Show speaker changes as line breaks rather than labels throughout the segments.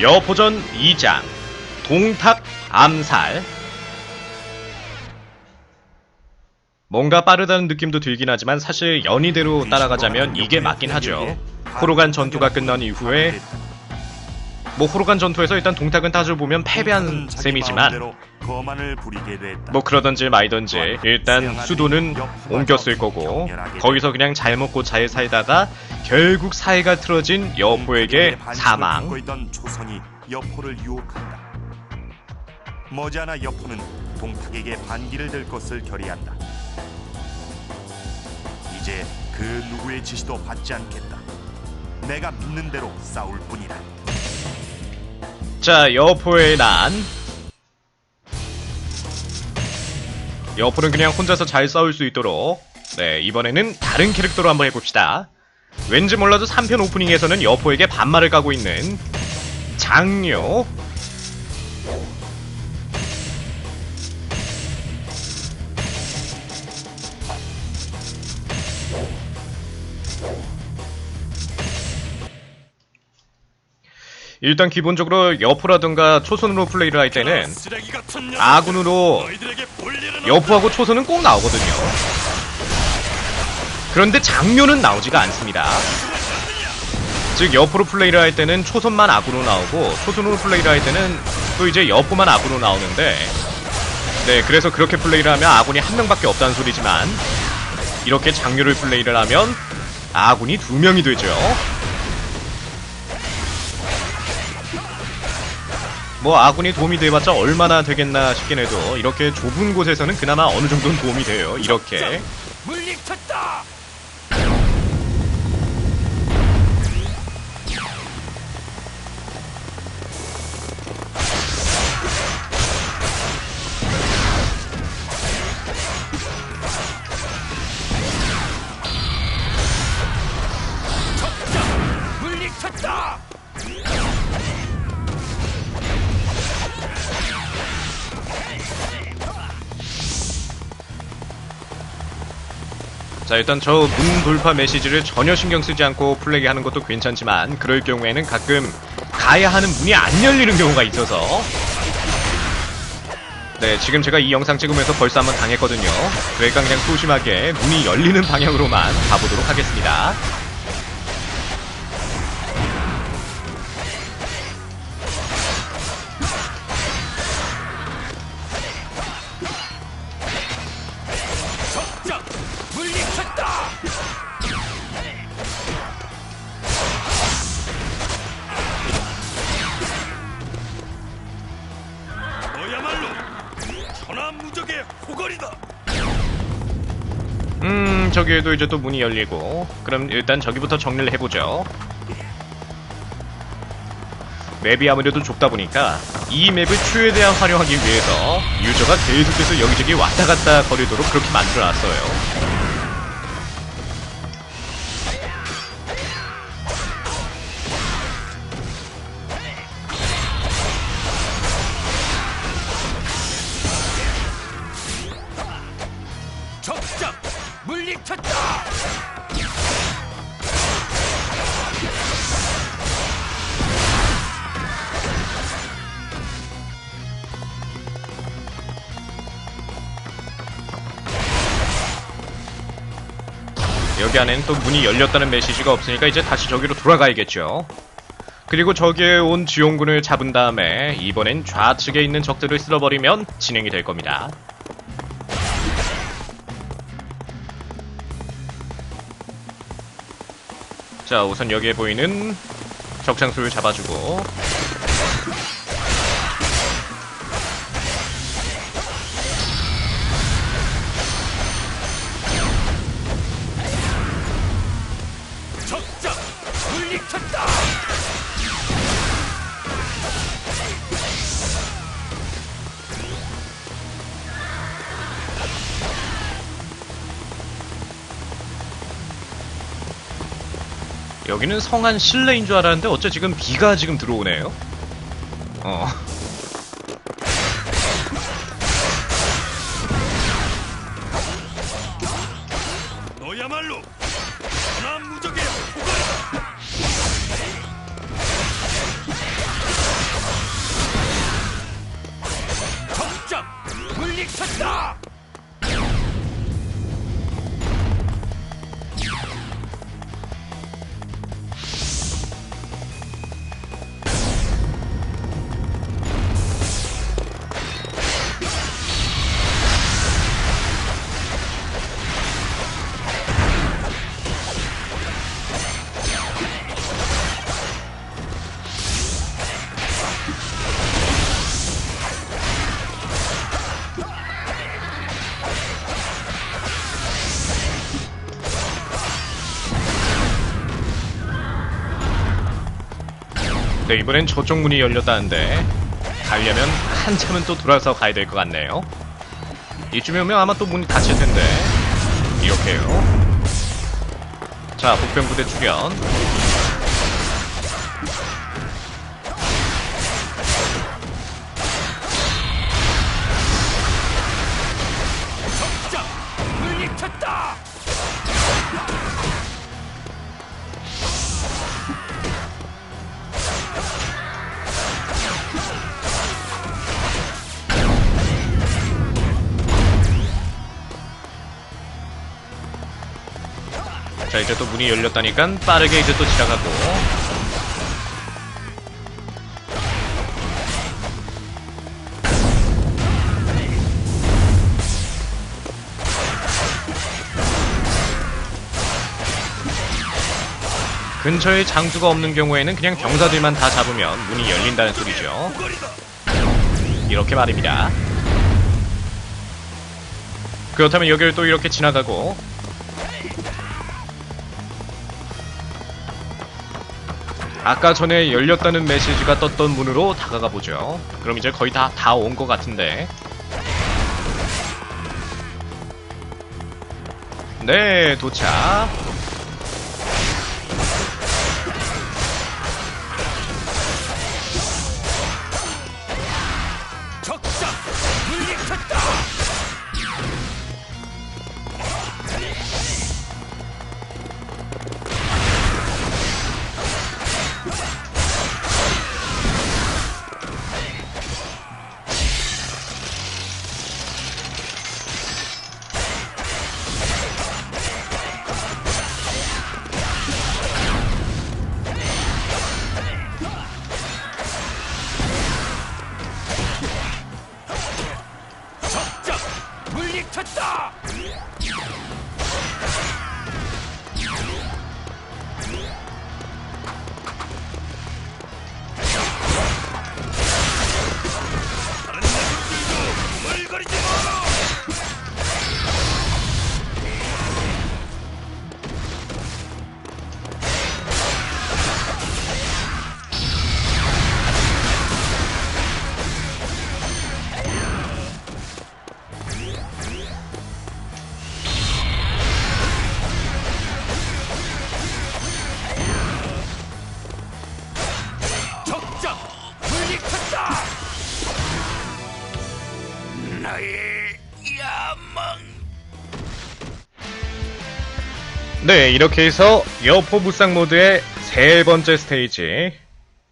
여포전 2장 동탁 암살 뭔가 빠르다는 느낌도 들긴 하지만 사실 연희대로 따라가자면 이게 맞긴 하죠. 호로간 전투가 끝난 이후에 뭐 호로간 전투에서 일단 동탁은 따져 보면 패배한 셈이지만 뭐 그러던지 말던지 일단 수도는 옮겼을 거고 거기서 그냥 잘 먹고 잘 살다가 결국 사이가 틀어진 여포에게 사망.
머지않아 여포는 동탁에게 반기를 들 것을 결의한다. 이제 그 누구의 지시도 받지 않겠다. 내가 믿는 대로 싸울 뿐이다.
자 여포의 난. 여포는 그냥 혼자서 잘 싸울 수 있도록. 네 이번에는 다른 캐릭터로 한번 해봅시다. 왠지 몰라도 3편 오프닝에서는 여포에게 반말을 까고 있는 장료 일단 기본적으로 여포라든가 초선으로 플레이를 할 때는 아군으로 여포하고 초선은 꼭 나오거든요. 그런데 장료는 나오지가 않습니다. 즉 여포로 플레이를 할 때는 초선만 아군으로 나오고 초선으로 플레이를 할 때는 또 이제 여포만 아군으로 나오는데 네 그래서 그렇게 플레이를 하면 아군이 한 명밖에 없다는 소리지만 이렇게 장료를 플레이를 하면 아군이 두 명이 되죠. 뭐 아군이 도움이 돼봤자 얼마나 되겠나 싶긴 해도 이렇게 좁은 곳에서는 그나마 어느 정도는 도움이 돼요. 이렇게 자 일단 저 문 돌파 메시지를 전혀 신경 쓰지 않고 플레이 하는 것도 괜찮지만 그럴 경우에는 가끔 가야 하는 문이 안 열리는 경우가 있어서. 네 지금 제가 이 영상 찍으면서 벌써 한번 당했거든요. 그러니까 그냥 소심하게 문이 열리는 방향으로만 가보도록 하겠습니다 음 저기에도 이제 또 문이 열리고. 그럼 일단 저기부터 정리를 해보죠. 맵이 아무래도 좁다 보니까 이 맵을 최대한 활용하기 위해서 유저가 계속해서 여기저기 왔다 갔다 거리도록 그렇게 만들어놨어요 여기 안에는 또 문이 열렸다는 메시지가 없으니까 이제 다시 저기로 돌아가야겠죠. 그리고 저기에 온 지용군을 잡은 다음에 이번엔 좌측에 있는 적들을 쓸어버리면 진행이 될 겁니다. 자, 우선 여기에 보이는 적장수를 잡아주고 여기는 성한 실내인 줄 알았는데 어째 지금 비가 지금 들어오네요. 어.
너야말로
네, 이번엔 저쪽 문이 열렸다는데 가려면 한참은 또 돌아서 가야 될 것 같네요. 이쯤에 오면 아마 또 문이 닫힐 텐데 이렇게요. 자, 복병부대 출현. 자, 이제 또 문이 열렸다니까 빠르게 이제 또 지나가고. 근처에 장수가 없는 경우에는 그냥 병사들만 다 잡으면 문이 열린다는 소리죠. 이렇게 말입니다. 그렇다면 여기를 또 이렇게 지나가고 아까 전에 열렸다는 메시지가 떴던 문으로 다가가 보죠. 그럼 이제 거의 다 다 온 것 같은데. 네, 도착.
나의 야망.
네, 이렇게 해서 여포 무쌍 모드의 세 번째 스테이지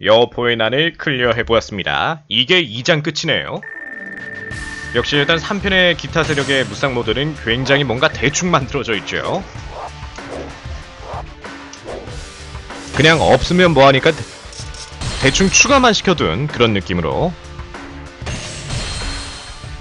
여포의 난을 클리어해 보았습니다. 이게 2장 끝이네요. 역시 일단 3편의 기타 세력의 무쌍 모드는 굉장히 뭔가 대충 만들어져 있죠. 그냥 없으면 뭐하니까 대- 대충 추가만 시켜둔 그런 느낌으로